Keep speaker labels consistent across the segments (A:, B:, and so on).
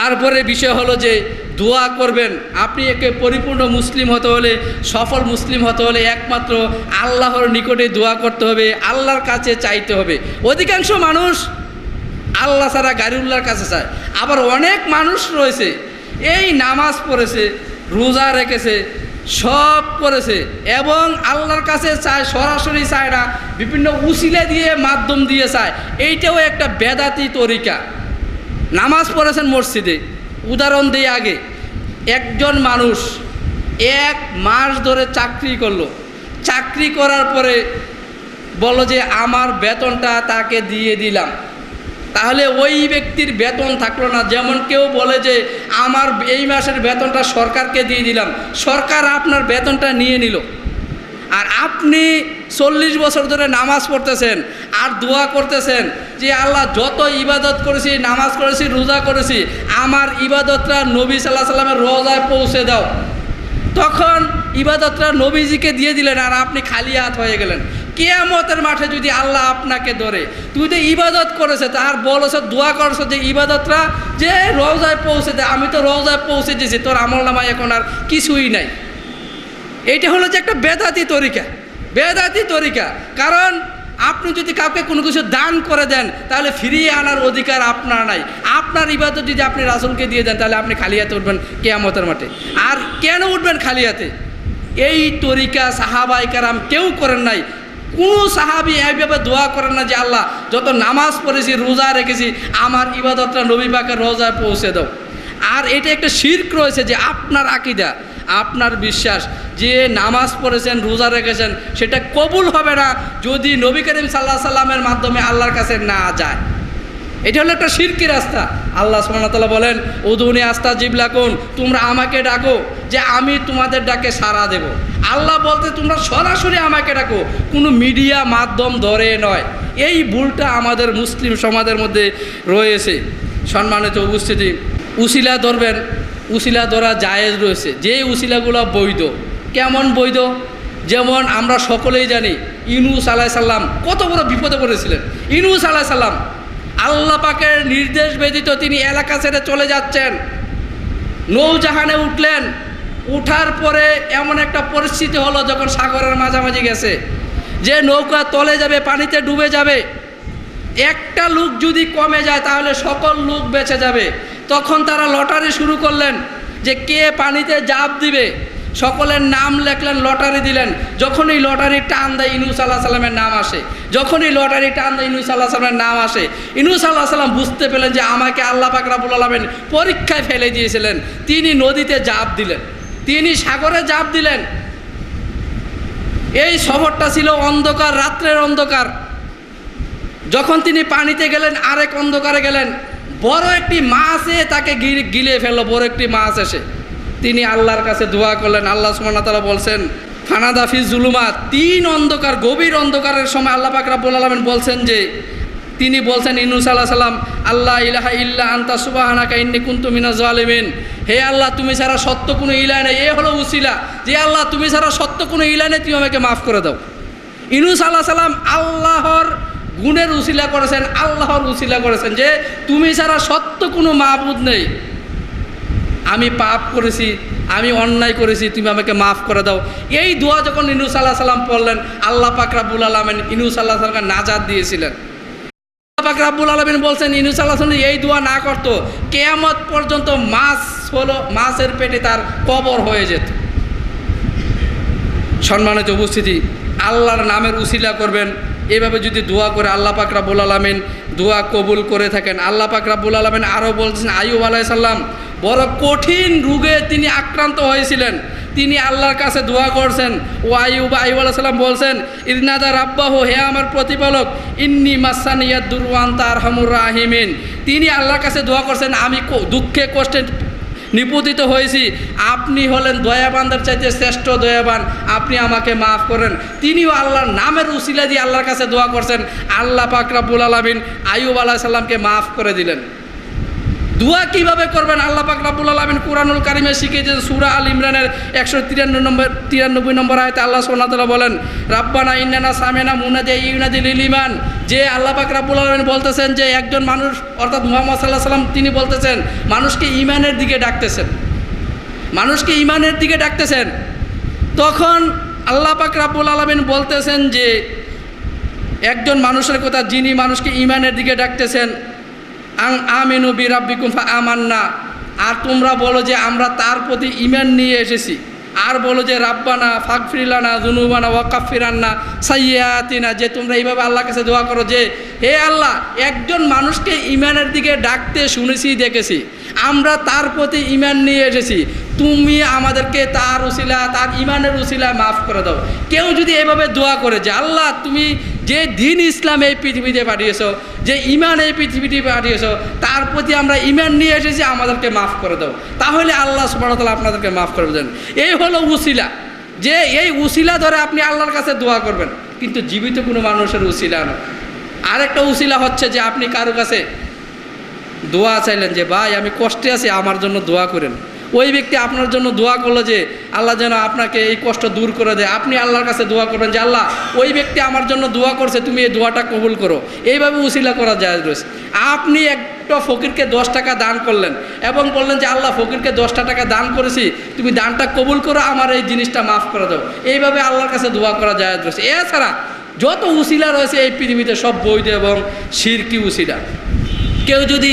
A: তারপরে বিষয় হলো যে দোয়া করবেন। আপনি একে পরিপূর্ণ মুসলিম হতে হলে, সফল মুসলিম হতে হলে একমাত্র আল্লাহর নিকটে দোয়া করতে হবে, আল্লাহর কাছে চাইতে হবে। অধিকাংশ মানুষ আল্লাহ ছাড়া গাড়িউল্লাহর কাছে চায়। আবার অনেক মানুষ রয়েছে, এই নামাজ পড়েছে, রোজা রেখেছে, সব করেছে এবং আল্লাহর কাছে চায়, সরাসরি চায় না, বিভিন্ন উসিলা দিয়ে মাধ্যম দিয়ে চায়। এইটাও একটা বেদাতি তরিকা। নামাজ পড়েছেন মসজিদে। উদাহরণ দিই আগে। একজন মানুষ এক মাস ধরে চাকরি করল। চাকরি করার পরে বলো যে, আমার বেতনটা তাকে দিয়ে দিলাম। তাহলে ওই ব্যক্তির বেতন থাকল না। যেমন কেউ বলে যে, আমার এই মাসের বেতনটা সরকারকে দিয়ে দিলাম। সরকার আপনার বেতনটা নিয়ে নিল। আর আপনি চল্লিশ বছর ধরে নামাজ পড়তেছেন আর দোয়া করতেছেন যে আল্লাহ যত ইবাদত করেছি, নামাজ করেছি, রোজা করেছি, আমার ইবাদতটা নবী সাল্লাহ সাল্লামের রোজায় পৌঁছে দাও। তখন ইবাদতটা নবীজিকে দিয়ে দিলেন আর আপনি খালি হাত হয়ে গেলেন। কেয়ামতের মাঠে যদি আল্লাহ আপনাকে ধরে, তুই তো ইবাদত করেছে তার বলেছে, দোয়া করেছে যে ইবাদতটা যে রোজায় পৌঁছে দে, আমি তো রোজায় পৌঁছে দিয়েছি, তোর আমল নামায় এখন আর কিছুই নাই। এইটা হলো যে একটা বেদাতি তরিকা বেদাতি তরিকা। কারণ আপনি যদি কাউকে কোনো কিছু দান করে দেন, তাহলে ফিরিয়ে আনার অধিকার আপনার নাই। আপনার ইবাদত যদি আপনি রাসুলকে দিয়ে দেন, তাহলে আপনি খালি হাতে উঠবেন কেয়ামতের মাঠে। আর কেন উঠবেন খালি হাতে? এই তরিকা সাহাবাই কারাম কেউ করেন নাই। কোনো সাহাবি এইভাবে দোয়া করেন না যে, আল্লাহ, যত নামাজ পড়েছি, রোজা রেখেছি, আমার ইবাদতটা নবী পাকের রোজায় পৌঁছে দাও। আর এটা একটা শির্ক রয়েছে যে আপনার আকিদা, আপনার বিশ্বাস। যে নামাজ পড়েছেন, রোজা রেখেছেন, সেটা কবুল হবে না যদি নবী করিম সাল্লাহ সাল্লামের মাধ্যমে আল্লাহর কাছে না যায়। এটা হলো একটা শিরকি রাস্তা। আল্লাহ সুবহানাহু বলেন, উদুনি আস্তা জিবলাকুন, তোমরা আমাকে ডাকো যে আমি তোমাদের ডাকে সাড়া দেব। আল্লাহ বলতে, তোমরা সরাসরি আমাকে ডাকো। কোনো মিডিয়া মাধ্যম ধরে নয়। এই ভুলটা আমাদের মুসলিম সমাজের মধ্যে রয়েছে। সম্মানিত উপস্থিতি উসিলা ধরবেন উসিলা ধরা জায়েজ রয়েছে। যে উসিলাগুলো বৈধ, কেমন বৈধ? যেমন আমরা সকলেই জানি, ইনুস আলাহ সাল্লাম কত বড় বিপদে পড়েছিলেন। ইনুস আলাহ সাল্লাম আল্লাহ পাকের নির্দেশ ব্যতীত তিনি এলাকা ছেড়ে চলে যাচ্ছেন। নৌজাহানে উঠলেন, উঠার পরে এমন একটা পরিস্থিতি হলো যখন সাগরের মাঝামাঝি গেছে, যে নৌকা তলে যাবে, পানিতে ডুবে যাবে। একটা লোক যদি কমে যায়, তাহলে সকল লোক বেঁচে যাবে। তখন তারা লটারি শুরু করলেন যে কে পানিতে জাপ দিবে। সকলের নাম লেখলেন, লটারি দিলেন। যখনই লটারি টান দেয়, ইনুস আল্লাহ সাল্লামের নাম আসে। যখনই লটারি টান দেয়, ইনুস আল্লাহ সাল্লামের নাম আসে। ইনুস আল্লাহ সাল্লাম বুঝতে পেলেন যে আমাকে আল্লাহ পাক রাবুল আলমেন পরীক্ষায় ফেলে দিয়েছিলেন। তিনি নদীতে জাপ দিলেন। তিনি সাগরে জাপ দিলেন। এই শহরটা ছিল অন্ধকার, রাত্রের অন্ধকার। যখন তিনি পানিতে গেলেন, আরেক অন্ধকারে গেলেন। বড় একটি মাছে তাকে গিলে ফেলল, বড় একটি মাছ এসে তিনি আল্লাহর কাছে দোয়া করলেন, আল্লাহ ওয়া তাআলা বলছেন ফানাদাফি জুলুমা তিন অন্ধকার, গভীর অন্ধকারের সময় আল্লাহ পাক রাব্বুল আলামিন বলছেন যে, তিনি বলছেন ইনুস আল্লাহ সাল্লাম আল্লাহ ইলাহা ইল্লা আন্তা সুবাহানাকা ইন্নি কুনতু মিনাজ জালিমিন। হে আল্লাহ, তুমি ছাড়া সত্য কোনো ইলা নেই। এ হলো উসিলা। যে আল্লাহ, তুমি ছাড়া সত্য কোনো ইলা নেই, তুমি আমাকে মাফ করে দাও। ইনুস আল্লাহ সাল্লাম আল্লাহর গুণের উসিলা করেছেন, আল্লাহর উসিলা করেছেন যে, তুমি ছাড়া সত্য কোনো মাহবুদ নেই। আমি পাপ করেছি, আমি অন্যায় করেছি, তুমি আমাকে মাফ করে দাও। এই দোয়া যখন ইনুস আল্লাহ সাল্লাম পড়লেন, আল্লাহ পাক রাব্বুল আলমেন ইনুস আল্লাহ সাল্লামকে নাজাদ দিয়েছিলেন। আল্লাহ পাক রাব্বুল আলমিন বলছেন ইনুস আল্লাহ সাল্লাম এই দোয়া না করতো, কেয়ামত পর্যন্ত মাছ হলো, মাছের পেটে তার কবর হয়ে যেত। সম্মানিত উপস্থিতি, আল্লাহর নামের উসিলা করবেন এভাবে যদি দোয়া করে আল্লাহ পাক রাব্বুল আলমিন দোয়া কবুল করে থাকেন, আল্লাহ পাক রাব্বুল আলমিন আরও বলছেন, আইয়ুব আলাইসাল্লাম বড় কঠিন রোগে তিনি আক্রান্ত হয়েছিলেন। তিনি আল্লাহর কাছে দোয়া করছেন। ও আইয়ুব আইয়ুব আলাইসাল্লাম বলছেন ইরনাদা রাব্বাহ, হে আমার প্রতিপালক, ইন্নি মাসানিয়া দুরওয়ান তার হামুর রাহিমিন। তিনি আল্লাহর কাছে দোয়া করছেন, আমি দুঃখে, কষ্টে নিপতিত হয়েছি। আপনি হলেন দয়াবানদের চাইতে শ্রেষ্ঠ দয়াবান। আপনি আমাকে মাফ করেন। তিনিও আল্লাহর নামের উসিলা দিয়ে আল্লাহর কাছে দোয়া করছেন। আল্লাহ পাকরাবুল আলমিন আয়ুব আলাহ সাল্লামকে মাফ করে দিলেন। দোয়া কীভাবে করবেন? আল্লাহ পাক রাব্বুল আলামিন কুরআনুল কারিমে শিখিয়েছেন সূরা আল ইমরানের একশো তিরানব্বই নম্বর তিরানব্বই নম্বর আয়তে আল্লাহ তাআলা বলেন, রাব্বানা ইন্নানা সামিনা মুনাদি ইউনাদি লিল ইমান যে আল্লাহ পাক রাব্বুল আলামিন বলতেছেন যে, একজন মানুষ, অর্থাৎ মুহাম্মদ আলাইহি সাল্লাম তিনি বলতেছেন, মানুষকে ইমানের দিকে ডাকতেছেন। মানুষকে ইমানের দিকে ডাকতেছেন। তখন আল্লাহ পাক রাব্বুল আলামিন বলতেছেন যে, একজন মানুষের কথা যিনি মানুষকে ইমানের দিকে ডাকতেছেন আং আমিনু বি রাব্বিকুম ফা আমান্না আর তোমরা বলো যে আমরা তার প্রতি ইমান নিয়ে এসেছি। আর বলো যে রাব্বানা ফাকফিরিলানা জুনুবানা ওয়াকাফিরান্না সাইয়াতিনা যে তোমরা এইভাবে আল্লাহর কাছে দোয়া করো যে, হে আল্লাহ, একজন মানুষকে ইমানের দিকে ডাকতে শুনেছি, দেখেছি। আমরা তার প্রতি ইমান নিয়ে এসেছি। তুমি আমাদেরকে তার উসিলা, তার ইমানের উসিলা মাফ করে দাও। কেউ যদি এভাবে দোয়া করে যে, আল্লাহ, তুমি যে দিন ইসলাম এই পৃথিবীতে পাঠিয়েছ, যে ইমান এই পৃথিবীতে পাঠিয়েছ, তার প্রতি আমরা ইমান নিয়ে এসেছি, আমাদেরকে মাফ করে দাও। তাহলে আল্লাহ সুবাহতাল্লাহ আপনাদেরকে মাফ করে দেন। এই হলো উসিলা। যে এই উসিলা ধরে আপনি আল্লাহর কাছে দোয়া করবেন, কিন্তু জীবিত কোনো মানুষের উসিলা না। আরেকটা উসিলা হচ্ছে যে আপনি কারও কাছে দোয়া চাইলেন যে, ভাই, আমি কষ্টে আছি, আমার জন্য দোয়া করেন। ওই ব্যক্তি আপনার জন্য দোয়া করল যে, আল্লাহ যেন আপনাকে এই কষ্ট দূর করে দেয়। আপনি আল্লাহর কাছে দোয়া করবেন যে, আল্লাহ, ওই ব্যক্তি আমার জন্য দোয়া করছে, তুমি এই দোয়াটা কবুল করো। এইভাবে উসিলা করা যায় রয়েছে। আপনি একটা ফকিরকে দশ টাকা দান করলেন এবং বললেন যে, আল্লাহ, ফকিরকে দশটা টাকা দান করেছি, তুমি দানটা কবুল করো, আমার এই জিনিসটা মাফ করে দাও। এইভাবে আল্লাহর কাছে দোয়া করা যায় রয়েছে। এছাড়া যত উসিলা রয়েছে এই পৃথিবীতে সব বৈধ এবং শিরকি উসিলা। কেউ যদি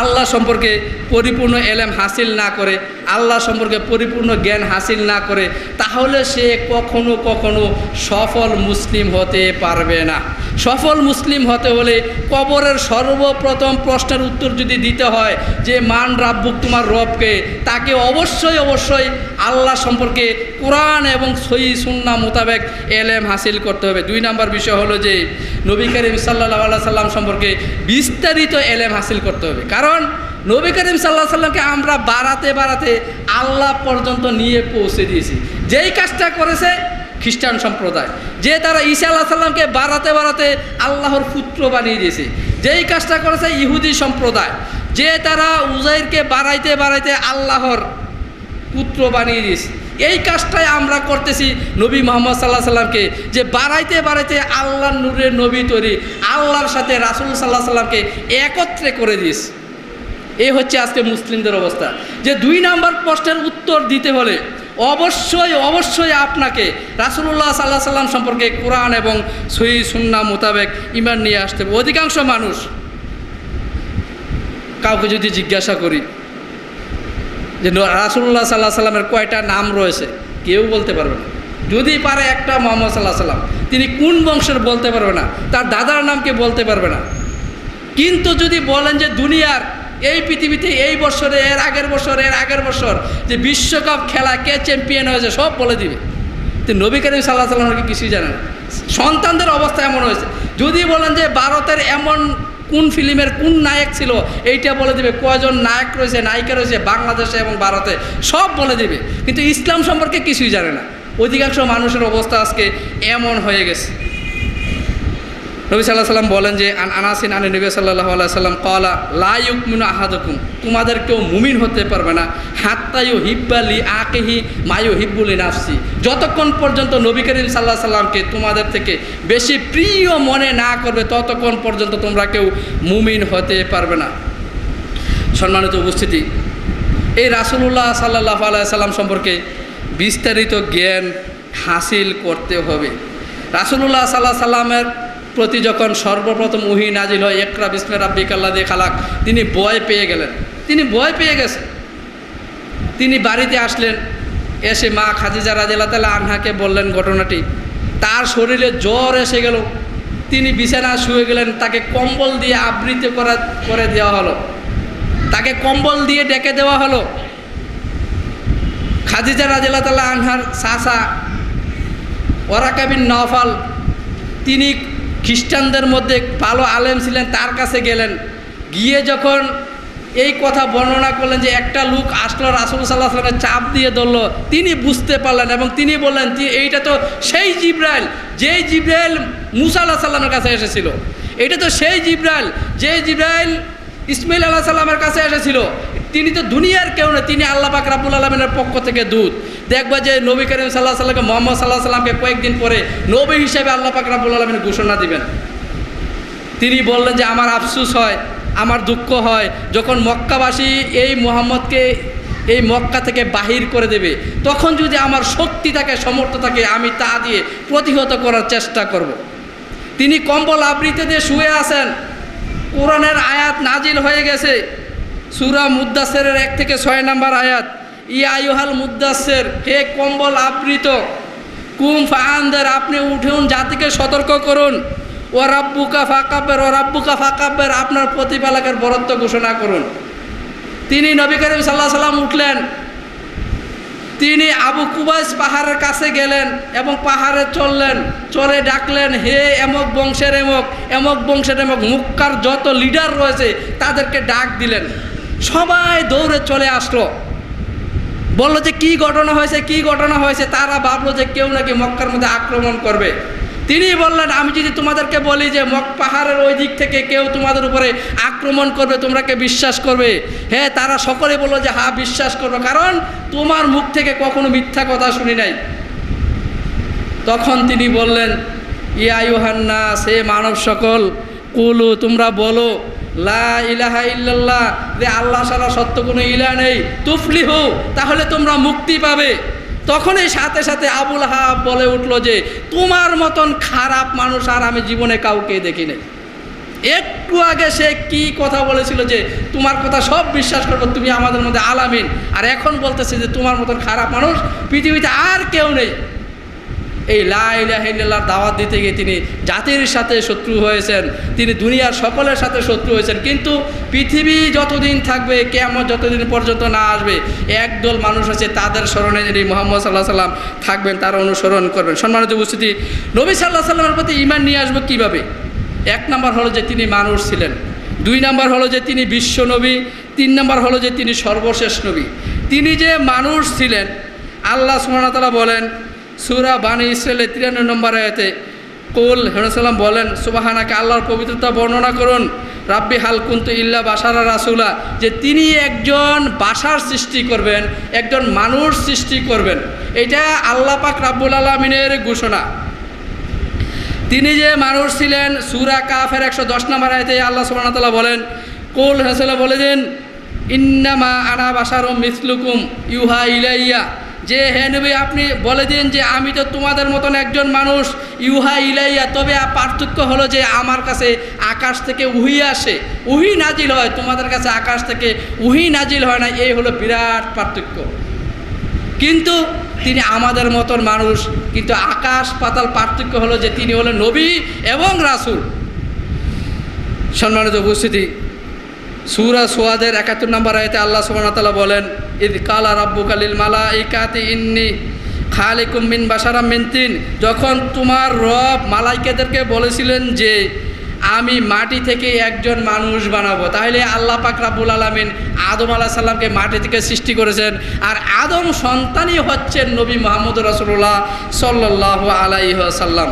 A: আল্লাহ সম্পর্কে পরিপূর্ণ এলেম হাসিল না করে, আল্লাহ সম্পর্কে পরিপূর্ণ জ্ঞান হাসিল না করে, তাহলে সে কখনো কখনো সফল মুসলিম হতে পারবে না। সফল মুসলিম হতে হলে কবরের সর্বপ্রথম প্রশ্নের উত্তর যদি দিতে হয় যে, মান রাব্বুক, তোমার রবকে? তাকে অবশ্যই অবশ্যই আল্লাহ সম্পর্কে কোরআন এবং সই সুন্না মোতাবেক এলেম হাসিল করতে হবে। দুই নাম্বার বিষয় হলো যে, নবী করিম সাল্লাহ সাল্লাম সম্পর্কে বিস্তারিত এলেম হাসিল করতে হবে। কারণ নবী করিম সাল্লাহ সাল্লামকে আমরা বাড়াতে বাড়াতে আল্লাহ পর্যন্ত নিয়ে পৌঁছে দিয়েছি। যেই কাজটা করেছে খ্রিস্টান সম্প্রদায়। যে তারা ঈসা আল্লাহ সাল্লামকে বাড়াতে বাড়াতে আল্লাহর পুত্র বানিয়ে দিয়েছে। যেই কাজটা করেছে ইহুদি সম্প্রদায়। যে তারা উজাইরকে বাড়াইতে বাড়াইতে আল্লাহর পুত্র বানিয়ে দিয়েছে। এই কাজটাই আমরা করতেছি নবী মোহাম্মদ সাল্লাহ সাল্লামকে যে বাড়াইতে বাড়াইতে আল্লাহ নূরের নবী তৈরি, আল্লাহর সাথে রাসুল সাল্লাহ সাল্লামকে একত্রে করে দিয়েছে। এই হচ্ছে আজকে মুসলিমদের অবস্থা। যে দুই নাম্বার প্রশ্নের উত্তর দিতে হলে অবশ্যই অবশ্যই আপনাকে রাসুল্লাহ সাল্লাহ সাল্লাম সম্পর্কে কোরআন এবং সহি সুন্না মোতাবেক ইমান নিয়ে আসতে হবে। অধিকাংশ মানুষ কাউকে যদি জিজ্ঞাসা করি যে রাসুল্লাহ সাল্লাহ সাল্লামের কয়টা নাম রয়েছে, কেউ বলতে পারবে না। যদি পারে একটা মোহাম্মদ সাল্লাহ সাল্লাম তিনি কোন বংশের বলতে পারবে না, তার দাদার নামকে বলতে পারবে না। কিন্তু যদি বলেন যে দুনিয়ার এই পৃথিবীতে এই বছরে, এর আগের বছর, এর আগের বছর যে বিশ্বকাপ খেলা কে চ্যাম্পিয়ন হয়েছে, সব বলে দিবে। তো নবী করিম সাল্লাহ সাল্লামকে কিছুই জানে না। সন্তানদের অবস্থা এমন হয়েছে। যদি বলেন যে ভারতের এমন কোন ফিল্মের কোন নায়ক ছিল, এইটা বলে দিবে, কয়জন নায়ক রয়েছে, নায়িকা রয়েছে, বাংলাদেশে এবং ভারতে, সব বলে দিবে। কিন্তু ইসলাম সম্পর্কে কিছুই জানে না। অধিকাংশ মানুষের অবস্থা আজকে এমন হয়ে গেছে। নবী সাল্লাহ সাল্লাম বলেন যে, আন আনাসিন আনি নবী সাল্লাহ সাল্লাম কলা লাইক মিনু আহাদকুম, তোমাদের কেউ মুমিন হতে পারবে না হাত্তায়ু হিব্বালি আকেহি মায়ু হিব্বুলি নাফসি। যতক্ষণ পর্যন্ত নবী করিম সাল্লাহ সাল্লামকে তোমাদের থেকে বেশি প্রিয় মনে না করবে, ততক্ষণ পর্যন্ত তোমরা কেউ মুমিন হতে পারবে না। সম্মানিত উপস্থিতি, এই রাসুলুল্লাহ সাল্লাহ সাল্লাম সম্পর্কে বিস্তারিত জ্ঞান হাসিল করতে হবে। রাসুলুল্লাহ সাল্লাহ সাল্লামের প্রতি যখন সর্বপ্রথম উহি নাজিল হয় একরা বিসমে রাব্বিক আল্লাহ দিয়ে খালাক, তিনি ভয় পেয়ে গেলেন। তিনি ভয় পেয়ে গেছেন তিনি বাড়িতে আসলেন, এসে মা খাদিজা রাজিল্লা তালা আনহাকে বললেন ঘটনাটি। তার শরীরে জ্বর এসে গেল। তিনি বিছানা শুয়ে গেলেন, তাকে কম্বল দিয়ে আবৃত করা করে দেওয়া হলো। তাকে কম্বল দিয়ে ডেকে দেওয়া হলো। খাদিজা রাজিল্লা তালা আনহার সাসা ওরাকাবিন নফাল তিনি খ্রিস্টানদের মধ্যে ভালো আলেম ছিলেন, তার কাছে গেলেন। গিয়ে যখন এই কথা বর্ণনা করলেন যে একটা লোক আসলো, রাসুল সাল্লাহ সাল্লামের চাপ দিয়ে ধরলো, তিনি বুঝতে পারলেন এবং তিনি বললেন এইটা তো সেই জিব্রাইল, যেই জিব্রাইল মুসা আল্লাহ সাল্লামের কাছে এসেছিল। এটা তো সেই জিব্রাইল যে জিব্রাইল ইসমাইল আল্লাহ সাল্লামের কাছে এসেছিল। তিনি তো দুনিয়ার কেউ না, তিনি আল্লাহ পাক রাবুল আলমিনের পক্ষ থেকে দূত। দেখবা যে নবী করিম সাল্লাহ সাল্লামকে মোহাম্মদ সাল্লাহ সাল্লামকে কয়েকদিন পরে নবী হিসেবে আল্লাহ পাক রাবুল আলমিন ঘোষণা দিবেন। তিনি বললেন যে, আমার আফসুস হয়, আমার দুঃখ হয়, যখন মক্কাবাসী এই মোহাম্মদকে, এই মক্কা থেকে বাহির করে দেবে, তখন যদি আমার শক্তি থাকে সমর্থ থাকে, আমি তা দিয়ে প্রতিহত করার চেষ্টা করব। তিনি কম্বল আবৃত্তি দিয়ে শুয়ে আছেন। কোরআনের আয়াত নাজিল হয়ে গেছে। সুরা মুদাসের এক থেকে ছয় নম্বর আয়াত, ইয়া আয়ুহাল মুদাসের হে কম্বল আবৃত, কুম ফাহানদের আপনি উঠুন, জাতিকে সতর্ক করুন। ও রাব্বুকা ফাকাবের ও রাব্বুকা ফাকাবের আপনার প্রতিপালকের বরত্ব ঘোষণা করুন। তিনি নবী করিম সাল্লাহ সাল্লাম উঠলেন। তিনি আবু কুবাইস পাহাড়ের কাছে গেলেন এবং পাহাড়ে চললেন। চলে ডাকলেন, হে এমক বংশের এমক এমক বংশের এমক মুক্কার যত লিডার রয়েছে, তাদেরকে ডাক দিলেন। সবাই দৌড়ে চলে আসলো। বলল যে কি ঘটনা হয়েছে, কি ঘটনা হয়েছে? তারা ভাবলো যে কেউ নাকি মক্কার মধ্যে আক্রমণ করবে। তিনি বললেন, আমি যদি তোমাদেরকে বলি যে মক পাহাড়ের ওই দিক থেকে কেউ তোমাদের উপরে আক্রমণ করবে, তোমরা কে বিশ্বাস করবে? হ্যাঁ তারা সকলে বলল যে হ্যাঁ বিশ্বাস করবে, কারণ তোমার মুখ থেকে কখনো মিথ্যা কথা শুনি নাই। তখন তিনি বললেন, ইয়া ইউহান্না সে মানব সকল, কুলু, তোমরা বলো লা ইলাহা ইল্লাল্লাহ, যে আল্লাহ সারা সত্য কোনো ইলা নেই তুফলি হো তাহলে তোমরা মুক্তি পাবে। তখনই সাথে সাথে আবুল হাব বলে উঠল যে, তোমার মতন খারাপ মানুষ আর আমি জীবনে কাউকে দেখি নাই। একটু আগে সে কি কথা বলেছিল যে, তোমার কথা সব বিশ্বাস করব, তুমি আমাদের মধ্যে আলামিন। আর এখন বলতেছে যে, তোমার মতন খারাপ মানুষ পৃথিবীতে আর কেউ নেই। এই লাইলাহিল্লার দাওয়াত দিতে গিয়ে তিনি জাতির সাথে শত্রু হয়েছেন, তিনি দুনিয়ার সকলের সাথে শত্রু হয়েছেন, কিন্তু পৃথিবী যতদিন থাকবে কেমন যতদিন পর্যন্ত না আসবে, একদল মানুষ আছে তাদের স্মরণে যিনি মোহাম্মদ সাল্লাহ সাল্লাম থাকবেন, তার অনুসরণ করবেন। সম্মানিত উপস্থিতি, নবী সাল্লাহ সাল্লামের প্রতি ইমান নিয়ে আসব কীভাবে? এক নম্বর হলো যে তিনি মানুষ ছিলেন। দুই নম্বর হলো যে তিনি বিশ্ব নবী। তিন নম্বর হলো যে তিনি সর্বশেষ নবী। তিনি যে মানুষ ছিলেন, আল্লাহ সুমানতালা বলেন সুরা বানী ইসরায়েলের তিরানব্বই নম্বর আয়াতে, কুল হেরসাল্লাম বলেন, সুবাহানাকে আল্লাহর পবিত্রতা বর্ণনা করুন, রাব্বি হাল কুন্তু ইল্লা বাসারা রাসুলা যে তিনি একজন বাসার সৃষ্টি করবেন, একজন মানুষ সৃষ্টি করবেন। এটা আল্লাহ পাক রাব্বুল আলমিনের ঘোষণা। তিনি যে মানুষ ছিলেন, সুরা কাফের একশো দশ নম্বর আয়তে আল্লাহ সুবাহতাল্লাহ বলেন, কোল হাসলা বলেছেন ইন্নামা আনা বাসার মিসলুকুম, ইউহা ইলাইয়া যে হে নবী, আপনি বলে দিন যে আমি তো তোমাদের মতন একজন মানুষ। ইউহা ইলাইয়া, তবে পার্থক্য হলো যে আমার কাছে আকাশ থেকে উহি আসে। উহি নাজিল হয়, তোমাদের কাছে আকাশ থেকে উহি নাজিল হয় না, এই হলো বিরাট পার্থক্য। কিন্তু তিনি আমাদের মতন মানুষ, কিন্তু আকাশ পাতাল পার্থক্য হলো যে তিনি হলেন নবী এবং রাসূল। সম্মানিত উপস্থিতি সুরা সোয়াদের একাত্তর নম্বর আয়তে আল্লাহ সুবাহতাল্লাহ বলেন, ইদ কালা রাব্বু কালিল মালা ইকাতি ইন্নি খালিকুম মিন বাসারাম মিনতিন যখন তোমার রব মালাইকেদেরকে বলেছিলেন যে, আমি মাটি থেকে একজন মানুষ বানাবো। তাহলে আল্লাহ পাক রাব্বুল আলমিন আদম আলাহ সাল্লামকে মাটি থেকে সৃষ্টি করেছেন। আর আদম সন্তানই হচ্ছেন নবী মোহাম্মদ রসুল্লাহ সাল্লাহ আলাইহ সাল্লাম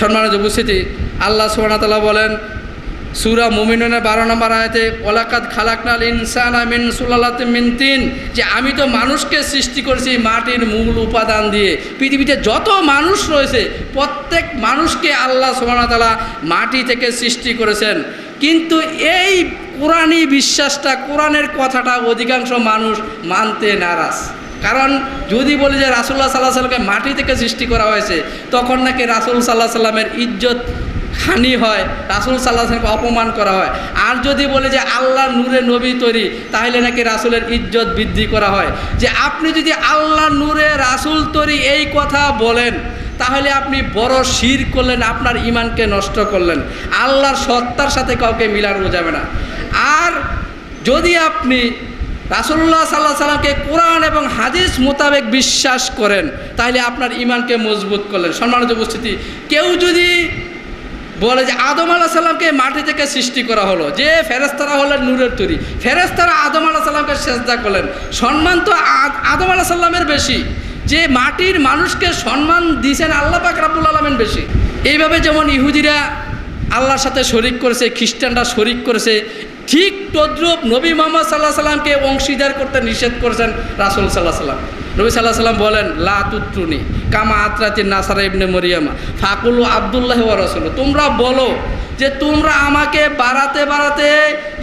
A: সম্মানিত উপস্থিতি, আল্লাহ সুবাহতাল্লাহ বলেন সুরা মুমিনের বারো নম্বর আয়াতে ওলাকাত খালাকনাল ইনসান আমিন সুলালাত মিন তিন, যে আমি তো মানুষকে সৃষ্টি করেছি মাটির মূল উপাদান দিয়ে। পৃথিবীতে যত মানুষ রয়েছে, প্রত্যেক মানুষকে আল্লাহ সোহানাতালা মাটি থেকে সৃষ্টি করেছেন। কিন্তু এই কোরআনই বিশ্বাসটা, কোরআনের কথাটা অধিকাংশ মানুষ মানতে নারাজ। কারণ যদি বলি যে রাসুল্লাহ সাল্লাহ সাল্লামকে মাটি থেকে সৃষ্টি করা হয়েছে, তখন নাকি রাসুল সাল্লাহ সাল্লামের ইজ্জত হানি হয় রাসুল সাল্লাহ সাল্লামকে অপমান করা হয়। আর যদি বলে যে আল্লাহ নূরে নবী তৈরি, তাহলে নাকি রাসুলের ইজ্জত বৃদ্ধি করা হয়। যে আপনি যদি আল্লাহ নূরে রাসুল তৈরি এই কথা বলেন, তাহলে আপনি বড় শির করলেন, আপনার ইমানকে নষ্ট করলেন। আল্লাহর সত্তার সাথে কাউকে মিলানো যাবে না। আর যদি আপনি রাসুল্লাহ সাল্লাহ সাল্লামকে কোরআন এবং হাদিস মোতাবেক বিশ্বাস করেন তাহলে আপনার ইমানকে মজবুত করলেন। সম্মানিত উপস্থিতি, কেউ যদি বলে যে আদম আলাহ সাল্লামকে মাটি থেকে সৃষ্টি করা হলো, যে ফেরেস্তারা হলেন নূরের তৈরি ফেরেস্তারা আদম আলাহ সাল্লামকে সেজদা করলেন, সম্মান তো আদম আলাহ সাল্লামের বেশি। যে মাটির মানুষকে সম্মান দিয়েছেন আল্লাহ পাক রাবুল আলমেন বেশি। এইভাবে যেমন ইহুদিরা আল্লাহর সাথে শরিক করেছে, খ্রিস্টানরা শরিক করেছে ঠিক তদ্রুপ নবী মোহাম্মদ সাল্লাহ সাল্লামকে অংশীদার করতে নিষেধ করেছেন রাসুল সাল্লাহ সাল্লাম। নবী সাল্লাহ সাল্লাম বলেন, লা তুত্রুনি কামা আত্রাতি নাসারা ইবনে মরিয়ামা ফাকুল আবদুল্লাহ রাসূল তোমরা বলো যে তোমরা আমাকে বাড়াতে বাড়াতে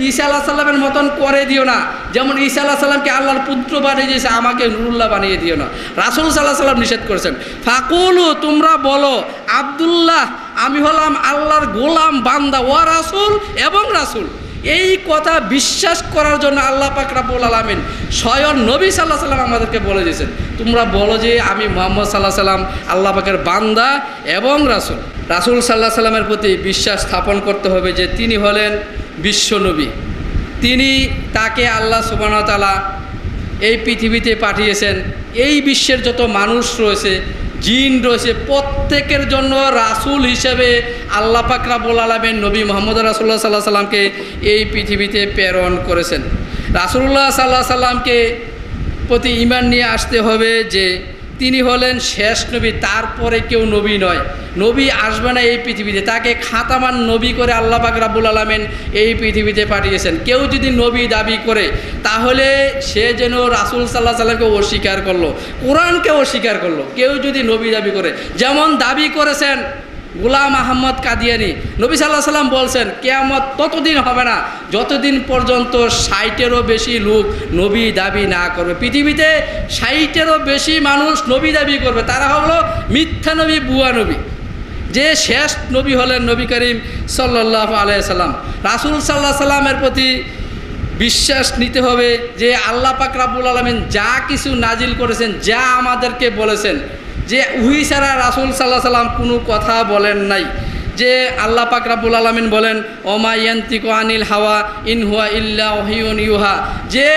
A: ঈসা আল্লাহ সাল্লামের মতন করে দিও না। যেমন ঈসা আল্লাহ সাল্লামকে আল্লাহর পুত্র বানিয়ে দিয়েছে, আমাকে নুরুল্লাহ বানিয়ে দিও না। রাসুল সাল্লাহ সাল্লাম নিষেধ করেছেন। ফাকুলু, তোমরা বলো, আবদুল্লাহ, আমি হলাম আল্লাহর গোলাম বান্দা, ওয়া রাসুল এবং রাসুল। এই কথা বিশ্বাস করার জন্য আল্লাহ পাক রাব্বুল আলামিন স্বয়ং নবী সাল্লাহ সাল্লাম আমাদেরকে বলে দিয়েছেন, তোমরা বলো যে আমি মোহাম্মদ সাল্লাহ সাল্লাম আল্লাহ পাকের বান্দা এবং রাসুল। রাসুল সাল্লাহ সাল্লামের প্রতি বিশ্বাস স্থাপন করতে হবে যে তিনি হলেন বিশ্বনবী তিনি তাকে আল্লাহ সুবাহতালা এই পৃথিবীতে পাঠিয়েছেন। এই বিশ্বের যত মানুষ রয়েছে জিন রয়েছে। প্রত্যেকের জন্য রাসুল হিসেবে আল্লাহ পাক রাব্বুল আলমের নবী মোহাম্মদ রাসুল্লাহ সাল্লাহ সাল্লামকে এই পৃথিবীতে প্রেরণ করেছেন। রাসুল্লাহ সাল্লাহ সাল্লামকে প্রতি ইমান নিয়ে আসতে হবে যে তিনি হলেন শেষ নবী, তারপরে কেউ নবী নয়। নবী আসবে না এই পৃথিবীতে। তাকে খাতামান নবী করে আল্লাহ পাক রাবুল আলমেন এই পৃথিবীতে পাঠিয়েছেন। কেউ যদি নবী দাবি করে, তাহলে সে যেন রাসুল সাল্লাহ সাল্লামকে অস্বীকার করল, কোরআনকে অস্বীকার করল। কেউ যদি নবী দাবি করে, যেমন দাবি করেছেন গুলাম আহমদ কাদিয়ানি। নবী সাল্লাহ সাল্লাম বলছেন, কেয়ামত ততদিন হবে না, যতদিন পর্যন্ত ষাটেরও বেশি লোক নবী দাবি না করবে। পৃথিবীতে ষাটেরও বেশি মানুষ নবী দাবি করবে। তারা হলো মিথ্যা নবী, বুয়া নবী। যে শেষ নবী হলেন নবী করিম সাল্লাহ আলাইসাল্লাম রাসুল সাল্লাহ সাল্লামের প্রতি বিশ্বাস নিতে হবে যে আল্লাহ পাক রাব্বুল আলমিন যা কিছু নাজিল করেছেন, যা আমাদেরকে বলেছেন যে উহি ছাড়া রাসুল সাল্লাহ সাল্লাম কোনো কথা বলেন নাই। যে আল্লাহ পাক রাবুল আলমিন বলেন ওমায়ান্তিক আনিল হাওয়া ইনহুয়া ইল্লা ওহিউন ইউহা। যে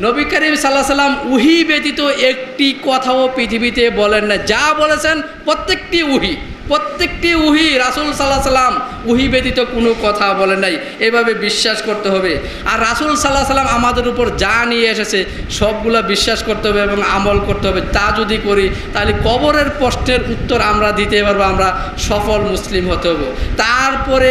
A: নবী করিম সাল্লাহ সাল্লাম উহি ব্যতীত একটি কথাও পৃথিবীতে বলেন না যা বলেছেন প্রত্যেকটি উহি। প্রত্যেকটি উহি রাসুল সাল্লাহ সাল্লাম উহি ব্যতীত কোনো কথা বলে নাই। এভাবে বিশ্বাস করতে হবে। আর রাসুল সাল্লাহ সাল্লাম আমাদের উপর যা নিয়ে এসেছে, সবগুলো বিশ্বাস করতে হবে এবং আমল করতে হবে। তা যদি করি, তাহলে কবরের প্রশ্নের উত্তর আমরা দিতে পারব, আমরা সফল মুসলিম হতে হব। তারপরে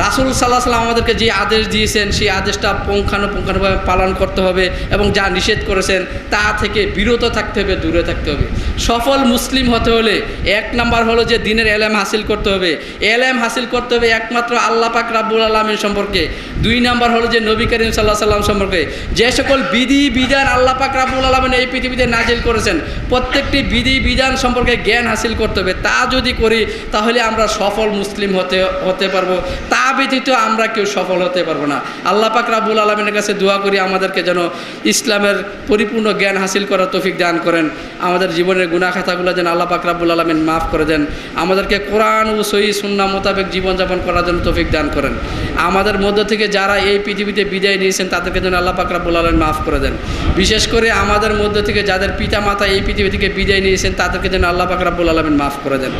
A: রাসুল সাল্লাহ সাল্লাম আমাদেরকে যে আদেশ দিয়েছেন, সেই আদেশটা পুঙ্খানুপুঙ্খানুভাবে পালন করতে হবে এবং যা নিষেধ করেছেন তা থেকে বিরত থাকতে হবে, দূরে থাকতে হবে। সফল মুসলিম হতে হলে এক নাম্বার হলো যে দিনের এলেম হাসিল করতে হবে। এলেম হাসিল করতে হবে একমাত্র আল্লাহ পাক রাব্বুল আলমীর সম্পর্কে। দুই নাম্বার হলো যে নবী করিম সাল্লাহ সাল্লাম সম্পর্কে। যে সকল বিধি, বিধান আল্লাহ পাক রাব্বুল আলমিন এই পৃথিবীতে নাজিল করেছেন, প্রত্যেকটি বিধি, বিধান সম্পর্কে জ্ঞান হাসিল করতে হবে। তা যদি করি, তাহলে আমরা সফল মুসলিম হতে হতে পারব। তা ব্যতীত আমরা কেউ সফল হতে পারব না। আল্লাহ পাক রাবুল আলমিনের কাছে দোয়া করি, আমাদেরকে যেন ইসলামের পরিপূর্ণ জ্ঞান হাসিল করার তৌফিক দান করেন। আমাদের জীবনের গুণা খাতাগুলো যেন আল্লাহ পাক রাবুল আলমিন মাফ করে দেন। আমাদেরকে কোরআন ও সহি সুন্না মোতাবেক জীবনযাপন করার জন্য তৌফিক দান করেন। আমাদের মধ্য থেকে যারা এই পৃথিবীতে বিদায় নিয়েছেন, তাদেরকে যেন আল্লাহ পাক রাবুল আলমিন মাফ করে দেন। বিশেষ করে আমাদের মধ্য থেকে যাদের পিতা মাতা এই পৃথিবী থেকে বিদায় নিয়েছেন, তাদেরকে যেন আল্লাহ পাক রাবুল আলমিন মাফ করে দেন।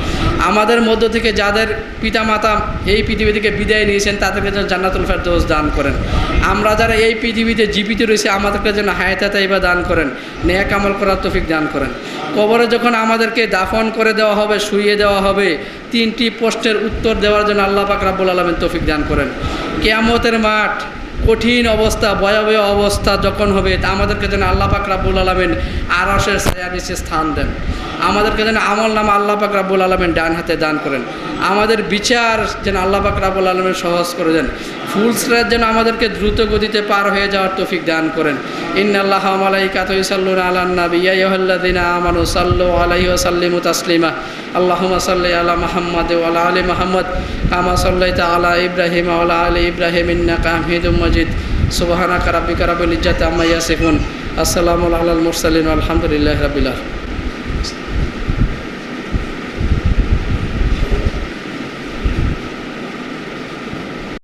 A: আমাদের মধ্য থেকে যাদের পিতা মাতা এই পৃথিবী থেকে বিদায় নিয়েছেন তাদেরকে যেন জান্নাতুল ফেরদৌস দান করেন। আমরা যারা এই পৃথিবীতে জীবিত রয়েছে আমাদেরকে যেন হায়াতা তাইবা দান করেন নেয়া কামল করার তফিক দান করেন। কবরে যখন আমাদেরকে দাফন করে দেওয়া হবে, শুইয়ে দেওয়া হবে, তিনটি প্রশ্নের উত্তর দেওয়ার জন্য আল্লাহ পাক রাব্বুল আলমেন তফিক দান করেন। কেয়ামতের মাঠ, কঠিন অবস্থা, ভয়াবহ অবস্থা যখন হবে তা আমাদেরকে যেন আল্লাহ পাক রাব্বুল আলমেন আরসের ছায়া স্থান দেন। আমাদেরকে যেন আমল নাম আল্লাহ পাক রাব্বুল আলমেন ডান হাতে দান করেন। আমাদের বিচার যেন আল্লাহ পাক রাব্বুল আলমেন সহজ করে দেন। ফুল সিরাত যেন আমাদেরকে দ্রুত গতিতে পার হয়ে যাওয়ার তৌফিক দান করেন। ইন্নাল্লাহ মালাইকাতু ইসাল্লুনা আলান নাবি। ইয়া আইয়ুহাল্লাযিনা আমানু সাল্লু আলাইহি ওয়া সাল্লিমু তাসলিমা। আল্লাহুম্মা সাল্লি আলা মুহাম্মাদ ওয়া আলা আলি মুহাম্মাদ। কামা সাল্লাইতা আলা ইব্রাহিম ওয়া আলা ইব্রাহিম ইন্নাকা হামিদুম মাজিদ। সুবহানাকা রাব্বিকা রাব্বিল ইজ্জাতি আম্মা ইয়াসিফুন। আসসালামু আলাল মুরসালিন। আলহামদুলিল্লাহি